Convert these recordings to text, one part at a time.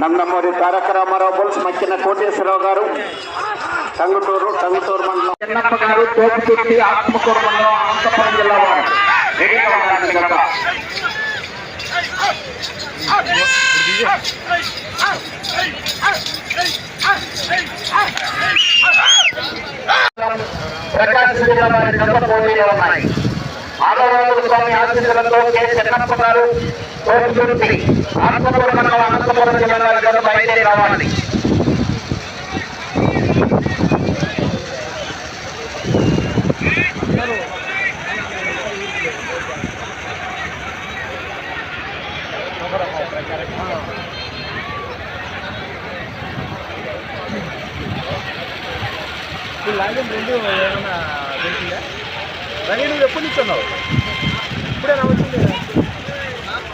నందమూరి తారక రామారావు బుల్స్ మక్కిన కోటేశ్వరరావు గారు టంగుటూరు టంగుటూరు మండలం. చిన్నప్ప గారు తోపుతుర్తి ఆత్మకూరు మండలం అనంతపురం జిల్లా వారు. ప్రకాశం జిల్లా వారి గత పోటీలో ఉన్నాయి ఆదవరాజు స్వామి ఆశీస్సులతో కె చెన్నప్ప గారు తోపుతుర్తి ఆత్మకూరు మండలం అనంతపురం జిల్లా గారు గత బయలుదేరి రావాలి. ఈ రెండు ఏమైనా తెలిసిందా రవి నువ్వు ఎప్పుడు నుంచి ఉన్నావు? ఇప్పుడేనా వచ్చింది?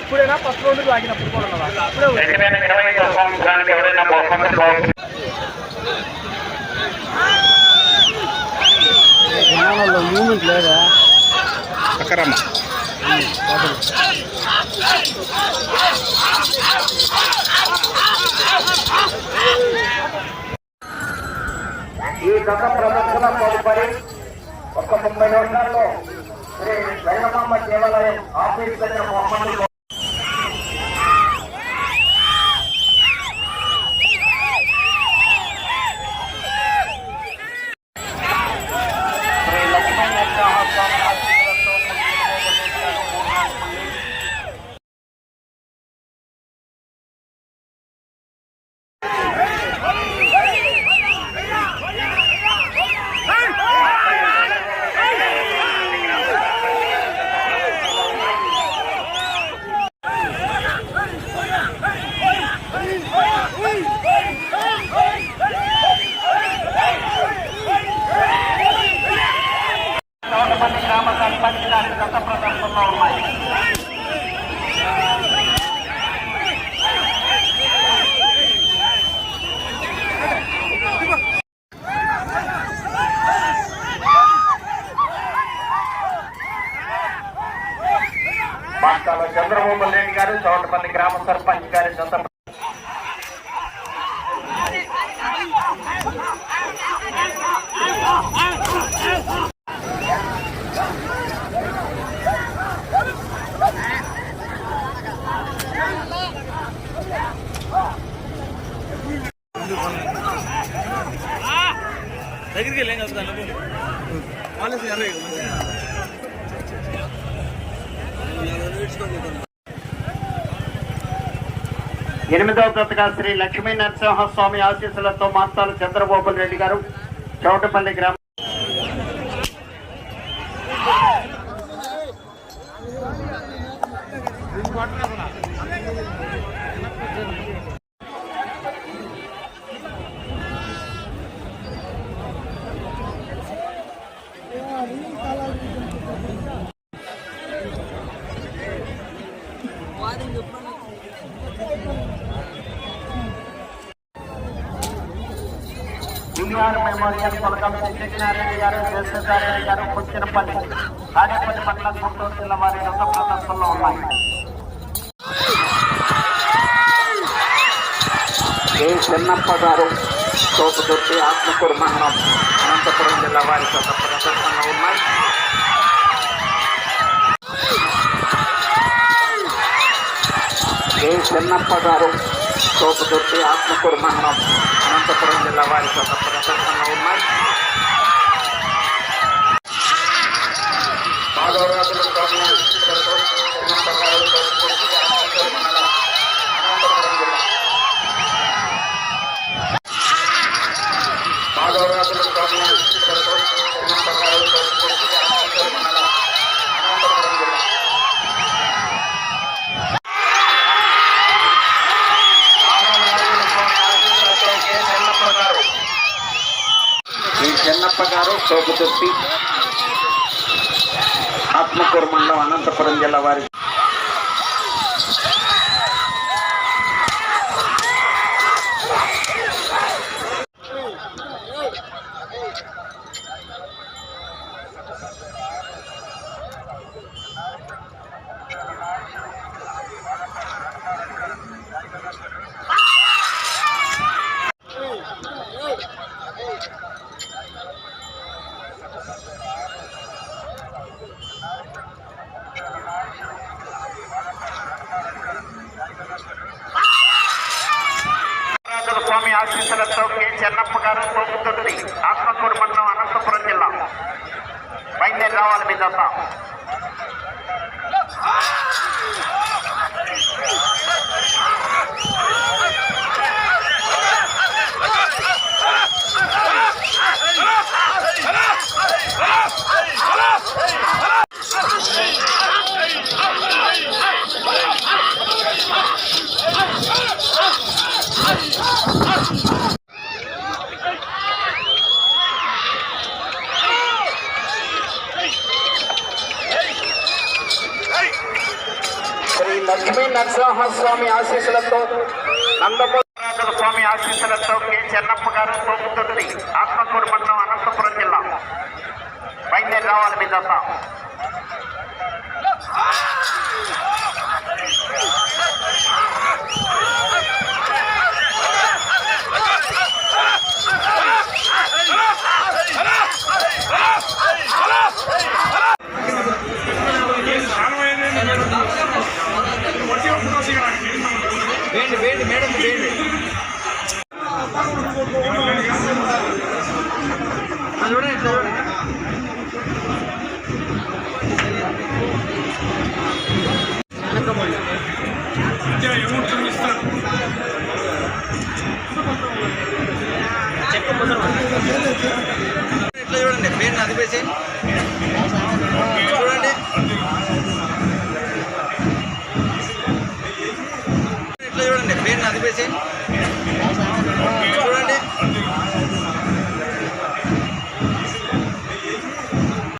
ఇప్పుడేనా ఫస్ట్ రౌండ్ లాగినప్పుడు కూడా జనాలలో మూమెంట్ లేదా అక్కరమ్మ ఈ గత ప్రదర్శన తదుపరి ఒక ముప్పై నిమిషాల్లో శ్రీ వెంగమాంబ దేవాలయం ఆఫీస్ దగ్గర మొహమ్మద్ శ్రీ లక్ష్మీ నరసింహస్వామి ఆశీస్సులతో చోటపల్లి గ్రామ సర్పంచ్ గారి గత ప్రదర్శనలో ఉన్నాయి మాస్టాల చంద్రబాబు రెడ్డి గారు గ్రామ సర్పంచ్ గారి గత దగ్గరికి వెళ్ళేం కదా వాళ్ళకి అరవై ఎనిమిదవ జతగా శ్రీ లక్ష్మీ నరసింహస్వామి ఆశీస్సులతో మాస్తాలు చంద్రబాబు రెడ్డి గారు చౌటపల్లి గ్రామం బీఆర్ మెమోరియల్ పథకం సత్యనారాయణ గారు జయసూర్యారెడ్డి గారు పుచ్చినపల్లి తాడేపల్లి మండలం గుంటూరు జిల్లా వారి రథ ప్రదర్శనలో ఉన్నాయి ఏ చిన్నప్ప గారు తోపుదొట్టి ఆత్మకూరు మండలం అనంతపురం జిల్లా వారి రథ ప్రదర్శనలో ఉన్నాయి చిన్నప్ప గారు తోపుదొట్టి ఆత్మకూరు మండలం అనంతపురం జిల్లా వారితో రథ ప్రదర్శనలో ఉన్నాయి మాధవరాజుల స్వామి చిన్నప్ప గారు తోపుదొట్టి ఆత్మకూరు మండలం అనంతపురం జిల్లా మాధవరాజుల స్వామి చిన్నప్ప గారు తోపుదొట్టి ఆత్మకూరు మండలం అనంతపురం జిల్లా ఈ చెన్నప్ప గారు సోపుతుర్తి ఆత్మకూరు మండలం అనంతపురం జిల్లా వారి స్వామి ఆశీస్సులతో కె చెన్నప్ప గారు తోపుతుంది ఆత్మకూరు మండలం అనంతపురం జిల్లా. బయలుదేరి రావాలి మీ దత్త స్వామి ఆశీస్సులతో నందమూరి స్వామి ఆశీస్సులతో కె. చెన్నప్ప గారు తోపుతుంది ఆత్మకూరు మండలం అనంతపురం జిల్లా. బయలుదేరి రావాలి మీ దత్త.